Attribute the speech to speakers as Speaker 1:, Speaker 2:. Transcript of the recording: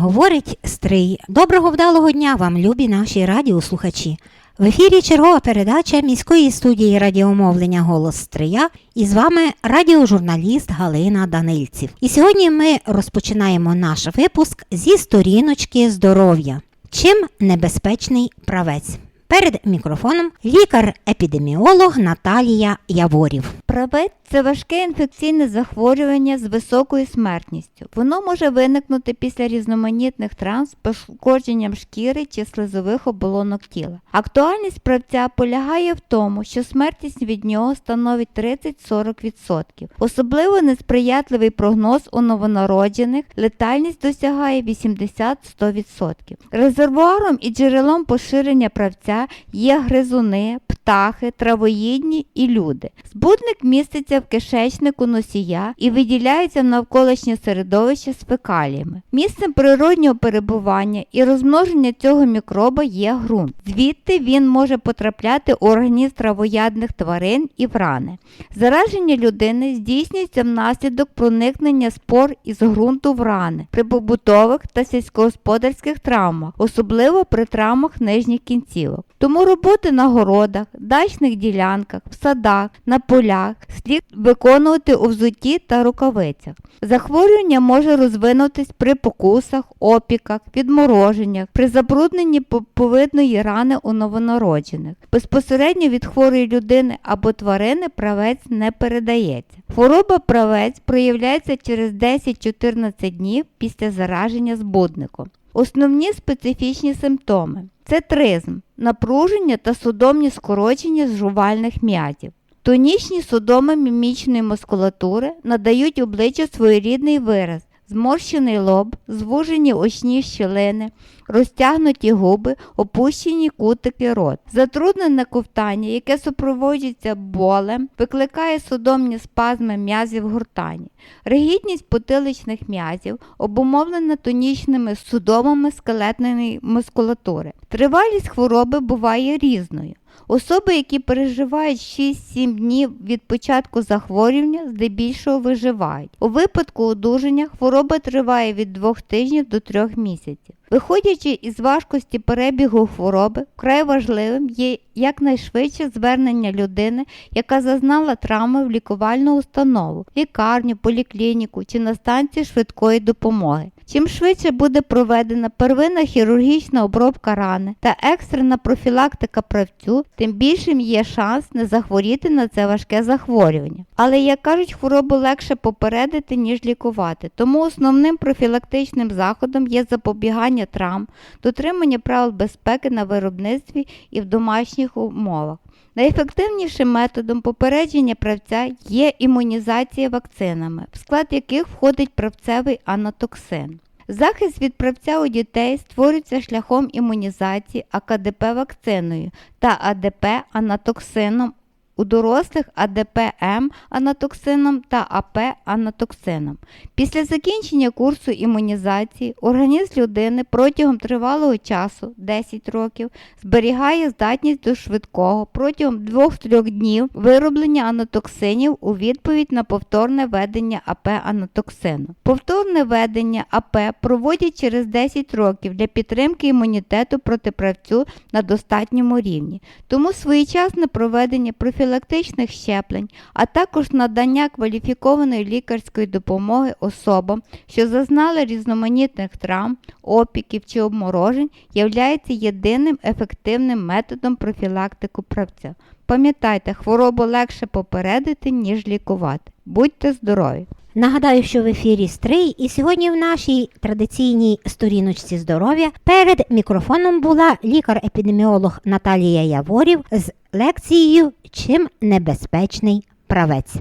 Speaker 1: говорить Стрий. Доброго вдалого дня вам, любі наші радіослухачі. В ефірі чергова передача міської студії радіомовлення Голос Стрия і з вами радіожурналіст Галина Данильців. І сьогодні ми розпочинаємо наш випуск зі сторіночки здоров'я. Чим небезпечний правець? Перед мікрофоном лікар-епідеміолог Наталія Яворів.
Speaker 2: Правець це важке інфекційне захворювання з високою смертністю. Воно може виникнути після різноманітних травм з пошкодженням шкіри чи слизових оболонок тіла. Актуальність правця полягає в тому, що смертність від нього становить 30-40%. Особливо несприятливий прогноз у новонароджених, летальність досягає 80-100%. Резервуаром і джерелом поширення правця є гризуни, птахи, травоїдні і люди. Збудник міститься в кишечнику носія і виділяється в навколишнє середовище з фекаліями. Місцем природнього перебування і розмноження цього мікроба є ґрунт. Звідти він може потрапляти у організм травоядних тварин і в рани. Зараження людини здійснюється внаслідок проникнення спор із ґрунту в рани при побутових та сільськогосподарських травмах, особливо при травмах нижніх кінцівок. Тому роботи на городах, дачних ділянках, в садах, на полях слід виконувати у взутті та рукавицях. Захворювання може розвинутись при покусах, опіках, відмороженнях, при забрудненні поповидної рани у новонароджених. Безпосередньо від хворої людини або тварини правець не передається. Хвороба правець проявляється через 10-14 днів після зараження збудником. Основні специфічні симптоми це тризм, напруження та судомні скорочення з жувальних м'язів. Тонічні судоми мімічної мускулатури надають обличчю своєрідний вираз, зморщений лоб, звужені очні щілини, розтягнуті губи, опущені кутики рот. Затруднене ковтання, яке супроводжується болем, викликає судомні спазми м'язів гуртані. Ригідність потиличних м'язів обумовлена тонічними судомами скелетної мускулатури. Тривалість хвороби буває різною. Особи, які переживають 6-7 днів від початку захворювання, здебільшого виживають. У випадку одужання хвороба триває від 2 тижнів до 3 місяців. Виходячи із важкості перебігу хвороби, вкрай важливим є якнайшвидше звернення людини, яка зазнала травми в лікувальну установу, лікарню, поліклініку чи на станцію швидкої допомоги. Чим швидше буде проведена первинна хірургічна обробка рани та екстрена профілактика правцю, тим більшим є шанс не захворіти на це важке захворювання. Але, як кажуть, хворобу легше попередити, ніж лікувати. Тому основним профілактичним заходом є запобігання травм, дотримання правил безпеки на виробництві і в домашніх умовах. Найефективнішим методом попередження правця є імунізація вакцинами, в склад яких входить правцевий анатоксин. Захист від правця у дітей створюється шляхом імунізації АКДП вакциною та АДП анатоксином, у дорослих АДП-М анатоксином та АП анатоксином. Після закінчення курсу імунізації організм людини протягом тривалого часу 10 років зберігає здатність до швидкого протягом 2-3 днів вироблення анатоксинів у відповідь на повторне ведення АП анатоксину. Повторне ведення АП проводять через 10 років для підтримки імунітету проти правцю на достатньому рівні. Тому своєчасне проведення профілактичних профілактичних щеплень, а також надання кваліфікованої лікарської допомоги особам, що зазнали різноманітних травм, опіків чи обморожень, являється єдиним ефективним методом профілактику правця. Пам'ятайте, хворобу легше попередити, ніж лікувати. Будьте здорові!
Speaker 1: Нагадаю, що в ефірі Стрий, і сьогодні в нашій традиційній сторіночці здоров'я перед мікрофоном була лікар-епідеміолог Наталія Яворів з лекцією Чим небезпечний правець.